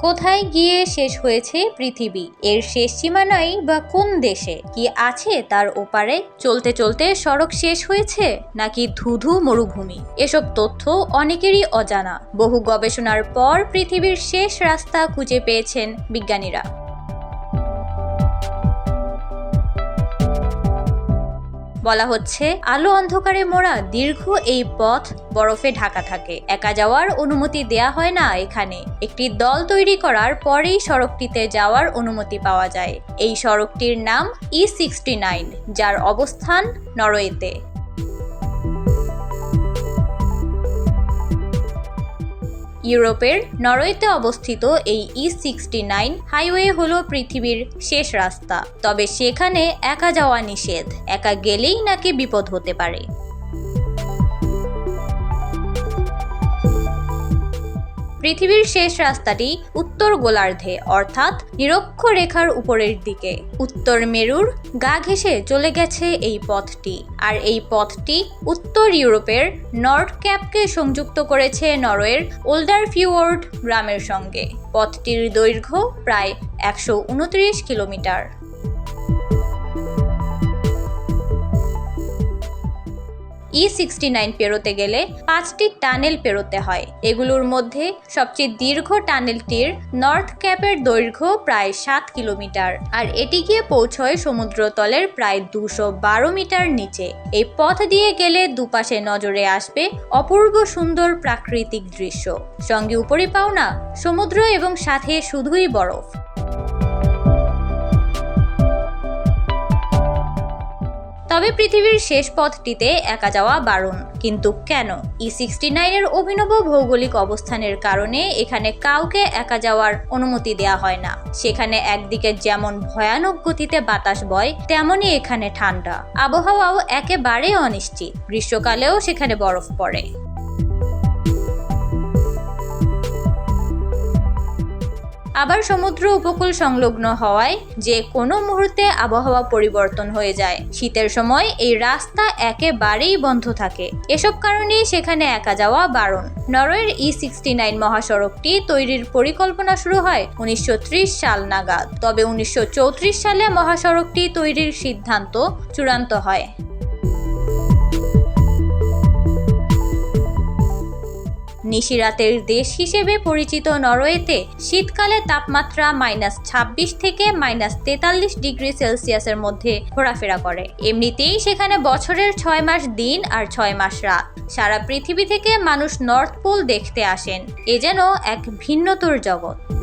কোথায় গিয়ে শেষ হয়েছে পৃথিবী? এর শেষ সীমানাই বা কোন দেশে? কি আছে তার ওপারে? চলতে চলতে সড়ক শেষ হয়েছে নাকি ধুধু মরুভূমি? এসব তথ্য অনেকেরই অজানা। বহু গবেষণার পর পৃথিবীর শেষ রাস্তা খুঁজে পেয়েছেন বিজ্ঞানীরা। বলা হচ্ছে, আলো অন্ধকারে মোড়া দীর্ঘ এই পথ বরফে ঢাকা থাকে। একা যাওয়ার অনুমতি দেয়া হয় না এখানে। একটি দল তৈরি করার পরেই সড়কটিতে যাওয়ার অনুমতি পাওয়া যায়। এই সড়কটির নাম ই সিক্সটি নাইন যার অবস্থান নরওয়েতে। ইউরোপের নরওয়েতে অবস্থিত এই ই সিক্সটি নাইন হাইওয়ে হলো পৃথিবীর শেষ রাস্তা। তবে সেখানে একা যাওয়া নিষেধ। একা গেলেই নাকি বিপদ হতে পারে। পৃথিবীর শেষ রাস্তাটি উত্তর গোলার্ধে, অর্থাৎ নিরক্ষরেখার উপরের দিকে। উত্তর মেরুর গা ঘেঁষে চলে গেছে এই পথটি, আর এই পথটি উত্তর ইউরোপের নর্থ ক্যাপকে সংযুক্ত করেছে নরওয়ের ওল্ডার ফিওয়ার্ড গ্রামের সঙ্গে। পথটির দৈর্ঘ্য প্রায় একশো উনত্রিশ কিলোমিটার। ই সিক্সটি নাইন পেরোতে গেলে পাঁচটি টানেল পেরোতে হয়। এগুলোর মধ্যে সবচেয়ে দীর্ঘ টানেলটির নর্থ ক্যাপের দৈর্ঘ্য প্রায় সাত কিলোমিটার আর এটি গিয়ে পৌঁছয় সমুদ্রতলের প্রায় দুশো বারো মিটার নিচে। এই পথ দিয়ে গেলে দুপাশে নজরে আসবে অপূর্ব সুন্দর প্রাকৃতিক দৃশ্য। সঙ্গে উপরে পাওনা সমুদ্র এবং সাথে শুধুই বরফ। তবে পৃথিবীর শেষ পথটিতে একা যাওয়া বারণ। কিন্তু কেন? ই সিক্সটি নাইনের অভিনব ভৌগোলিক অবস্থানের কারণে এখানে কাউকে একা যাওয়ার অনুমতি দেয়া হয় না। সেখানে একদিকে যেমন ভয়ানক গতিতে বাতাস বয় তেমনই এখানে ঠান্ডা। আবহাওয়াও একেবারে অনিশ্চিত। গ্রীষ্মকালেও সেখানে বরফ পড়ে। আবার সমুদ্র উপকূল সংলগ্ন হওয়ায় যে কোনো মুহূর্তে আবহাওয়া পরিবর্তন হয়ে যায়। শীতের সময় এই রাস্তা একেবারেই বন্ধ থাকে। এসব কারণেই সেখানে একা যাওয়া বারণ। নরওয়ের ই সিক্সটি নাইন মহাসড়কটি তৈরির পরিকল্পনা শুরু হয় উনিশশো ত্রিশ সাল নাগাদ। তবে উনিশশো চৌত্রিশ সালে মহাসড়কটি তৈরির সিদ্ধান্ত চূড়ান্ত হয়। নিশিরাতের দেশ হিসেবে পরিচিত নরওয়েতে শীতকালে তাপমাত্রা মাইনাস ছাব্বিশ থেকে মাইনাস তেতাল্লিশ ডিগ্রি সেলসিয়াসের মধ্যে ঘোরাফেরা করে। এমনিতেই সেখানে বছরের ছয় মাস দিন আর ছয় মাস রাত। সারা পৃথিবী থেকে মানুষ নর্থ পোল দেখতে আসেন। এ যেন এক ভিন্নতর জগৎ।